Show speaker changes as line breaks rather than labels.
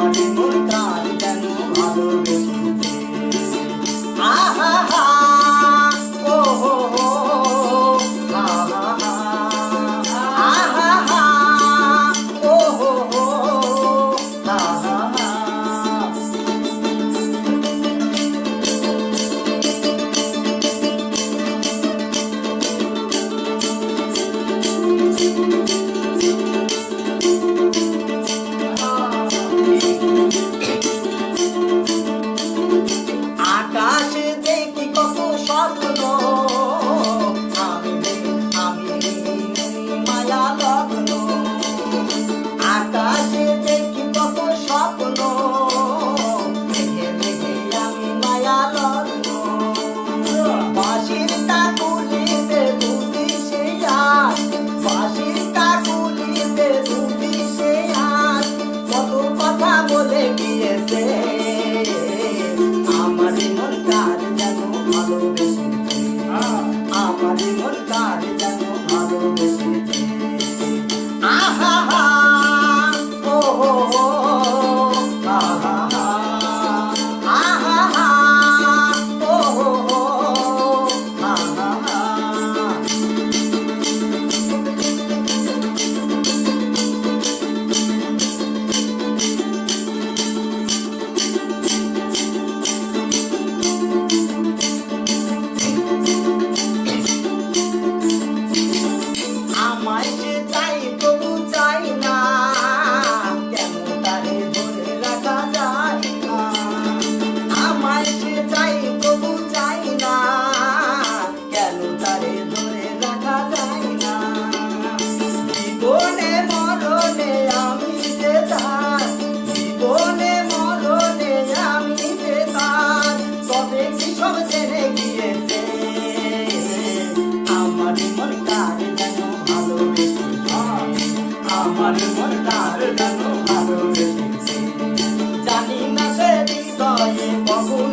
మరిపు కాలికను জানি না সে হৃদয়ে কখন